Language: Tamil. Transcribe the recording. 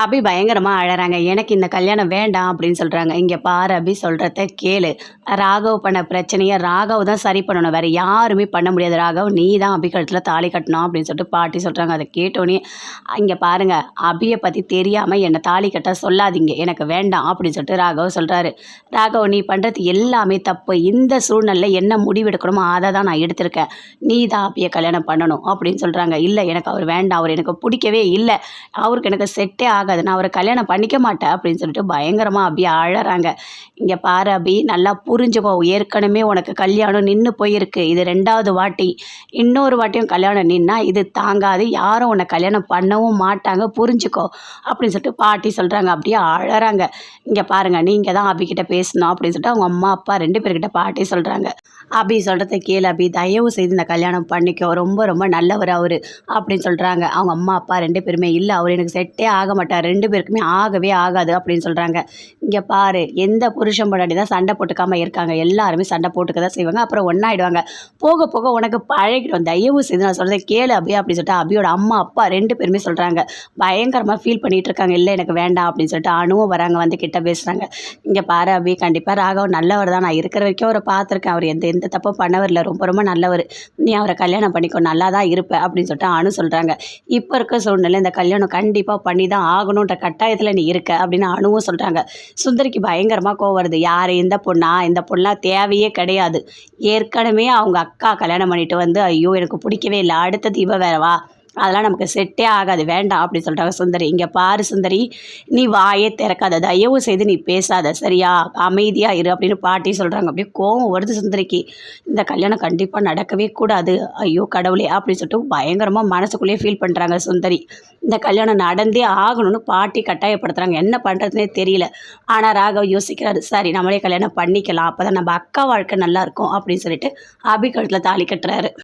அபி பயங்கரமாக அழகிறாங்க எனக்கு இந்த கல்யாணம் வேண்டாம் அப்படின்னு சொல்கிறாங்க இங்கே பாரு அபி சொல்கிறத கேளு. ராகவ் பண்ண பிரச்சனையை ராகவ் தான் சரி பண்ணணும். வேறு யாருமே பண்ண முடியாது. ராகவ் நீ தான் அபி கழுத்தில் தாலி கட்டணும் அப்படின்னு சொல்லிட்டு பாட்டி சொல்கிறாங்க அதை கேட்டோன்னே இங்கே பாருங்கள் அபியை பற்றி தெரியாமல் என்னை தாலி கட்ட சொல்லாதீங்க. எனக்கு வேண்டாம் அப்படின்னு சொல்லிட்டு ராகவ் சொல்கிறாரு ராகவ் நீ பண்ணுறது எல்லாமே தப்பு. இந்த சூழ்நிலையில் என்ன முடிவெடுக்கணுமோ அதை தான் நான் எடுத்திருக்கேன். நீ தான் அபியை கல்யாணம் பண்ணணும் அப்படின்னு சொல்கிறாங்க இல்லை எனக்கு அவர் வேண்டாம். அவர் எனக்கு பிடிக்கவே இல்லை. அவருக்கு எனக்கு செட்டே ஆகாது. நான் அவரை கல்யாணம் பண்ணிக்க மாட்டேன் அப்படின்னு சொல்லிட்டு பயங்கரமாக அப்படியே அழறாங்க இங்கே பாரு அபி நல்லா புரிஞ்சுக்கோ. ஏற்கனவே உனக்கு கல்யாணம் நின்று போயிருக்கு. இது ரெண்டாவது வாட்டி. இன்னொரு வாட்டியும் கல்யாணம் நின்னா இது தாங்காது. யாரும் உன்னை கல்யாணம் பண்ணவும் மாட்டாங்க. புரிஞ்சுக்கோ அப்படின்னு சொல்லிட்டு பாட்டி சொல்கிறாங்க அப்படியே அழறாங்க இங்கே பாருங்கள் நீங்கள் தான் அபிக்கிட்ட பேசணும் அப்படின்னு சொல்லிட்டு அவங்க அம்மா அப்பா ரெண்டு பேர்கிட்ட பாட்டி சொல்கிறாங்க அபி சொல்கிறத கேளு அபி. தயவு செய்து இந்த கல்யாணம் பண்ணிக்கோ. ரொம்ப ரொம்ப நல்லவர் அவர் அப்படின்னு சொல்கிறாங்க அவங்க அம்மா அப்பா ரெண்டு பேருமே இல்லை. அவர் எனக்கு செட்டே ஆக மாட்டார். ரெண்டு பேருக்குமே ஆகவே ஆகாது அப்படின்னு சொல்கிறாங்க இங்கே பாரு எந்த புருஷன் பொண்டாட்டி தான் சண்டை போட்டுக்காமல் இருக்காங்க. எல்லாருமே சண்டை போட்டுக்க தான் செய்வாங்க. அப்புறம் ஒன்றாயிடுவாங்க போக போக உனக்கு பழகிடும். தயவு செய்து நான் சொல்கிறேன் கேளு அபி அப்படின்னு சொல்லிட்டு அபியோட அம்மா அப்பா ரெண்டு பேருமே சொல்கிறாங்க பயங்கரமாக ஃபீல் பண்ணிகிட்டு இருக்காங்க. இல்லை எனக்கு வேண்டாம் அப்படின்னு சொல்லிட்டு அணுவும் வராங்க. வந்து கிட்ட பேசுகிறாங்க இங்கே பாரு அபி கண்டிப்பாக ராகவ் நல்லவர் தான். நான் இருக்கிற வரைக்கும் அவரை பார்த்துருக்கேன். அவர் எந்த எந்த தப்பும் பண்ணவர் இல்லை ரொம்ப ரொம்ப நல்லவர். நீ அவரை கல்யாணம் பண்ணிக்கோ. நல்லா தான் இருப்ப அப்படின்னு சொல்லிட்டு அணு சொல்கிறாங்க இப்போ இருக்க சூழ்நிலை இந்த கல்யாணம் கண்டிப்பாக பண்ணி தான் ஆகணுன்ற கட்டாயத்தில் நீ இருக்க அப்படின்னு அணுவும் சொல்கிறாங்க சுந்தரிக்கு பயங்கரமாக கோவம் வருது. யார்? இந்த பொண்ணா? இந்த பொண்ணாக தேவையே கிடையாது. ஏற்கனவே அவங்க அக்கா கல்யாணம் பண்ணிட்டு வந்து ஐயோ எனக்கு பிடிக்கவே இல்லை. அடுத்தது இவ வேறவா அதெல்லாம் நமக்கு செட்டே ஆகாது. வேண்டாம் அப்படின்னு சொல்கிறாங்க சுந்தரி. இங்கே பாரு சுந்தரி நீ வாயே திறக்காத. தயவு செய்து நீ பேசாத. சரியா? அமைதியாக இரு அப்படின்னு பாட்டி சொல்கிறாங்க அப்படியே கோவம் வருது சுந்தரிக்கு. இந்த கல்யாணம் கண்டிப்பாக நடக்கவே கூடாது. ஐயோ கடவுளே அப்படின்னு சொல்லிட்டு பயங்கரமாக மனசுக்குள்ளேயே ஃபீல் பண்ணுறாங்க சுந்தரி. இந்த கல்யாணம் நடந்தே ஆகணும்னு பாட்டி கட்டாயப்படுத்துகிறாங்க என்ன பண்ணுறதுனே தெரியல. ஆனால் ராகவ் யோசிக்கிறாரு. சரி நம்மளே கல்யாணம் பண்ணிக்கலாம். அப்போ தான் நம்ம அக்கா வாழ்க்கை நல்லாயிருக்கும் அப்படின்னு சொல்லிட்டு அபிகழுத்தில் தாலி கட்டுறாரு.